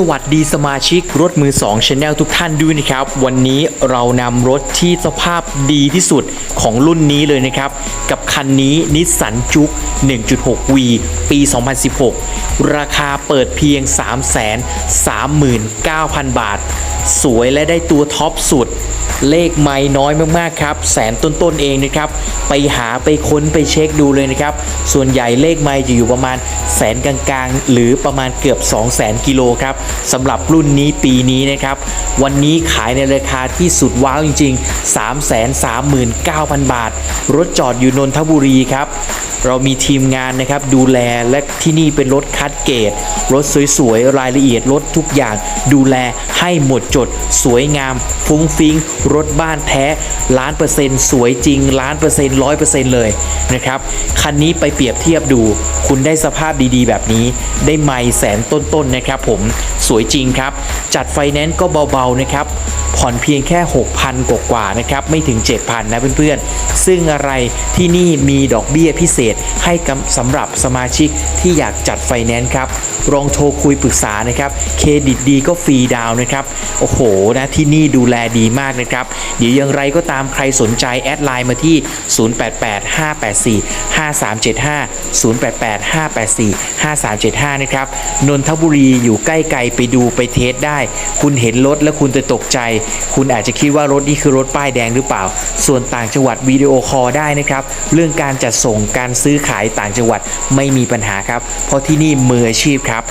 สวัสดีสมาชิกรถมือ2 Channel ทุกท่านด้วยนะครับ วันนี้เรานำรถที่สภาพดีที่สุดของรุ่นนี้เลยนะครับ กับคันนี้นิสสันจุก 1.6V ปี 2016 ราคาเปิดเพียง 339,000 บาท สวยและได้ตัวท็อปสุด เลขไม่น้อยมากๆครับแสนต้นๆเองนะครับไปหาไปค้นไปเช็คดูเลยนะครับส่วนใหญ่เลขไม่จะอยู่ประมาณแสนกลางๆ หรือประมาณเกือบ 2 0 0แสนกิโลครับสำหรับรุ่นนี้ปีนี้นะครับวันนี้ขายในราคาที่สุดว้าวจริง ๆ 339,000 บาท รถจอดอยู่นนทบุรีครับ เรามีทีมงานนะครับดูแลและที่นี่เป็นรถคัดเกรดรถสวยๆ รายละเอียดรถทุกอย่าง ดูแลให้หมดจด สวยงาม ฟุ้งฟิ้งรถบ้านแท้ล้านเปอร์เซ็นต์สวยจริงล้านเปอร์เซ็นต์ร้อยเปอร์เซ็นต์เลยนะครับคันนี้ไปเปรียบเทียบดู คุณได้สภาพดีๆ แบบนี้ ได้ไม่แสนต้นๆนะครับผมสวยจริงครับ จัดไฟแนนซ์ก็เบาๆนะครับ ผ่อนเพียงแค่ 6,000 กว่าๆนะครับไม่ถึง 7,000 นะเพื่อนๆ ซึ่งอะไรที่นี่มีดอกเบี้ยพิเศษให้สำหรับสมาชิกที่อยากจัดไฟแนนซ์ครับลองโทรคุยปรึกษานะครับเครดิตดีก็ฟรีดาวนะครับ โอ้โหนะที่นี่ดูแลดีมากนะครับ เดี๋ยวอย่างไรก็ตามใครสนใจแอดไลน์มาที่ 0885845375นะครับนนทบุรีอยู่ใกล้ไกลไปดูไปเทสได้ คุณเห็นรถแล้วคุณจะตกใจคุณอาจจะคิดว่ารถนี้คือรถป้ายแดงหรือเปล่า ส่วนต่างจังหวัดวิดีโอคอลได้นะครับ เรื่องการจัดส่งการซื้อขายต่างจังหวัดไม่มีปัญหาครับ เพราะที่นี่มืออาชีพครับ